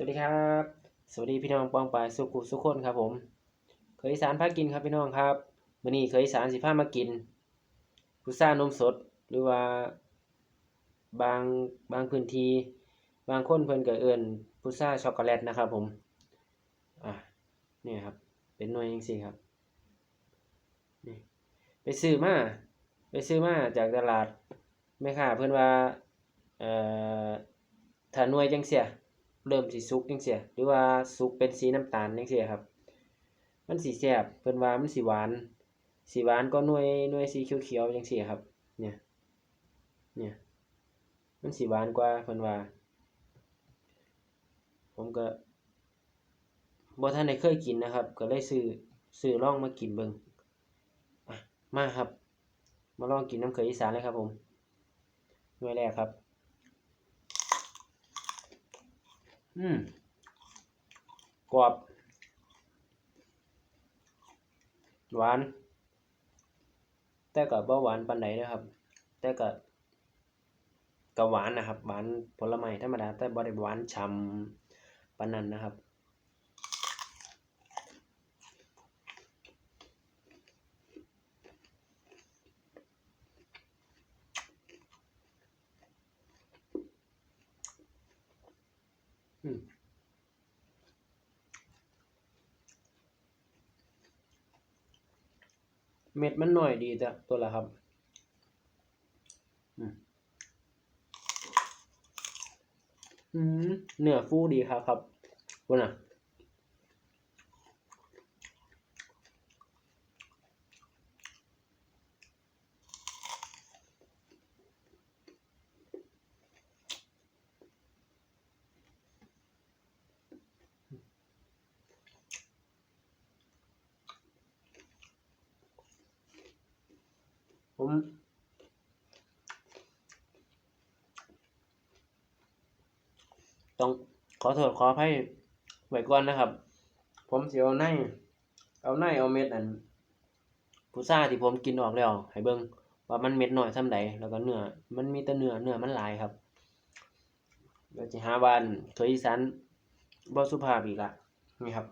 วัสดีครับ สวัสดีพี่น้องปองปายสุขุสุขคนครับผม เคยสานพากินครับพี่น้องครับมื้อนี้เคยสานสิพามากินพุทรานมสดหรือว่าบางบางพื้นที่บางคนเพิ่นก็เอิ้นพุทราช็อกโกแลตนะครับผมอะนี่ครับ เป็นหน่วยจังซี่ครับนี่ไปซื้อมาไปซื้อมาจากตลาดแม่ค้าเพิ่นว่าเอ่อถ้าหน่วยจังเสีย เริ่มสิสุกจังเสียหรือว่าสุกเป็นสีน้ำตาลจังเสียครับ มันสิแซ่บเพิ่นว่ามันสิหวานสิหวานก็หน่วยหน่วยสีเขียวๆจังซี่ครับ เนี่ย เนี่ย มันสิหวานกว่าเพิ่นว่า ผมก็บ่ทันได้เคยกินนะครับ ก็เลยซื้อซื้อลองมากินเบิ่งอะมาครับ มาลองกินน้ำเขยอีสานเลยครับผมหน่วยแรกครับ อืมกรอบ หวาน แต่ก็บ่หวานปานใดนะครับ แต่ก็ก็หวานนะครับ หวานผลไม้ธรรมดาแต่บ่ได้หวานฉ่ำปานนั้นนะครับ เม็ดมันหน่อยดีจ้ะตัวละครับอืมเนื้อฟูดีครับครับคุณน่ะ มต้องขอโทษขออภัยไว้ก่อนนะครับ ผมเสิเอาในเอาในเอาเม็ดอันพุทราที่ผมกินออกแล้วให้เบิ่งว่ามันเม็ดหน้อยส่ำใดแล้วก็เนื้อมันมีแต่เนื้อเนื้อมันหลายครับเดี๋ยวสิหาวันเคยอีสานบ่สุภาพอีกละนี่ครับ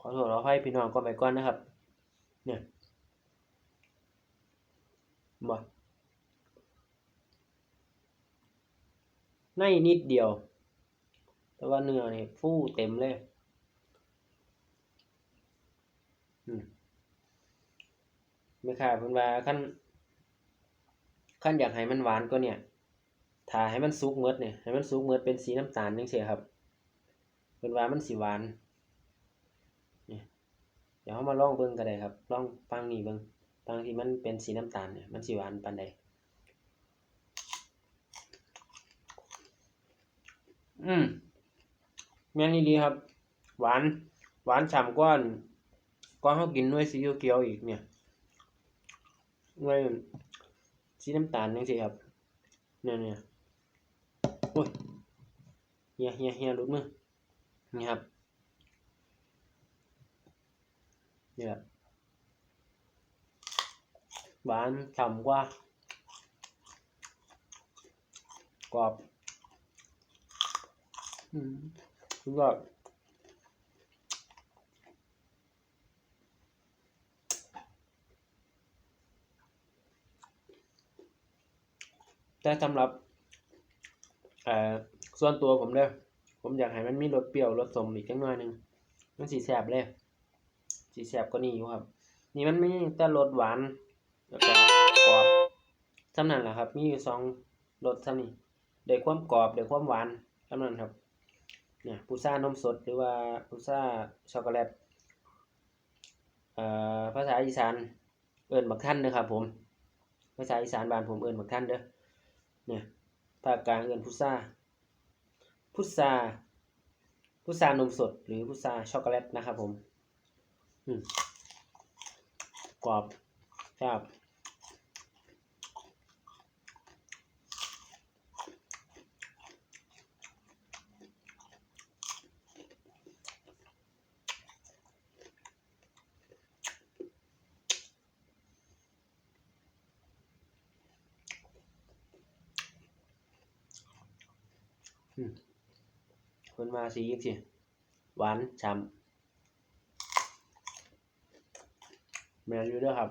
ขอโทษขออภัยพี่น้องก่อนไปก่อนนะครับ เนี่ย บ่ ในนิดเดียว แต่ว่าเนื้อนี่ฟูเต็มเลยอืมแม่ค้าเพิ่นว่าคันคันอยากให้มันหวานกว่าเนี่ยถ้าให้มันสุกหมดเนี่ยให้มันสุกหมดเป็นสีน้ำตาลจังซี่ครับเพิ่นว่ามันสิหวานนี่เดี๋ยวเรามาลองเบิ่งก็ได้ครับลองฟังนี่เบิ่ง ฟังที่มันเป็นสีน้ำตาลเนี่ยมันสิหวานปานใดอืมแม่นี่ดีครับ หวาน หวานฉ่ำกว่าอันกว่าเขากินหน่วยสีอิ๊วเขียวอีกเนี่ยหน่วยสีน้ำตาลจังซี่ครับเนี่ยเนี่ยโอ้ยเฮียเฮียเฮียหลุดมือนี่ครับนี่แหวานฉ่ำกว่า กรอบอืมสุดยอดแต่สำหรับอ่อส่วนตัวผมเด้อผมอยากให้มันมีรสเปรี้ยวรสสมอีกจังหน่อยหนึงมันสิแซบเลยสิแซบกว่านี้อยู่ครับ นี่มันมีแต่รสหวาน แล้วก็กรอบสำนันแหละครับ มีอยู่สองรสซ้ำนี่ได้ความกรอบได้ความหวานสำนันครับเนี่ยพุทรานมสดหรือว่าพุทราช็อกโกแลตอ่อภาษาอีสานเอิ้นบักท่านเด้อครับ ผม ภาษาอีสานบ้านผมเอิ้นบักท่านเด้อเนี่ยภาคกลางเอิ้นพุทราพุทราพุทรานมสด หรือพุทราช็อกโกแลตนะครับ ผมอืมกรอบครับ อืมพิ่นมาสีจังซี่หวานฉ่ำแมนอยู่เด้อครับ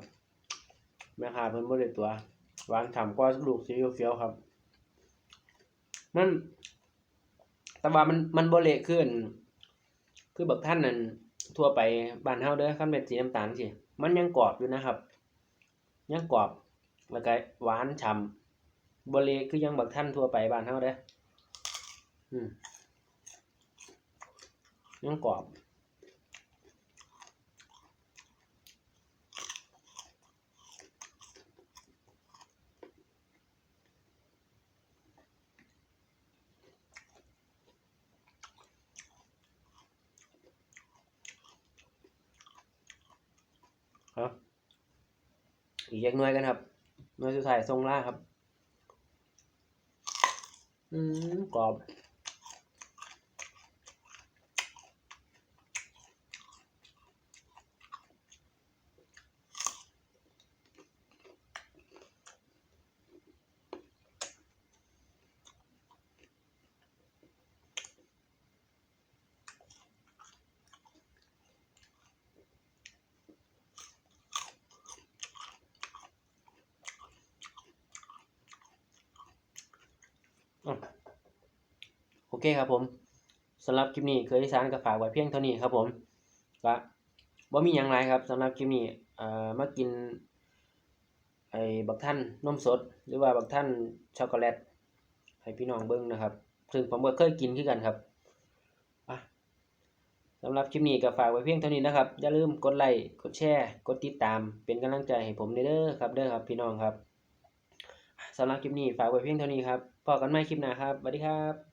แม่ค้าเพิ่นบ่ได้ตัวหวานฉ่ำกว่าลูกสีเขียวครับ มันแต่ว่ามันมันบ่เละขึ้น คือบักท่านนั่นทั่วไปบ้านเฮาเด้อคันเป็นสีน้ำตาลสิมันยังกรอบอยู่นะครับ ยังกรอบแล้วก็หวานฉ่ำบ่เละคือยังบักท่านทั่วไปบ้านเฮาเด้อ ยังกรอบครับอีกยักหน่วยกันครับหน่วยสุดท้ายทรงล่าครับ อืมกรอบ อะ โอเคครับผมสำหรับคลิปนี้เคยอีสานก็ฝากไว้เพียงเท่านี้ครับผมก็บ่มีหยังหลายครับสำหรับคลิปนี้เอ่อมากินไอ้บักท่านนมสด หรือว่าบักท่านช็อกโกแลตให้พี่น้องเบิ่งนะครับ ซึ่งผมก็เคยกินคือกันครับสำหรับคลิปนี้ก็ฝากไว้เพียงเท่านี้นะครับ อย่าลืมกดไลค์ กดแชร์ กดติดตาม เป็นกำลังใจให้ผมเด้อครับ เด้อครับพี่น้องครับ สำหรับคลิปนี้ฝากไว้เพียงเท่านี้ครับพบกันใหม่คลิปหน้าครับ สวัสดีครับ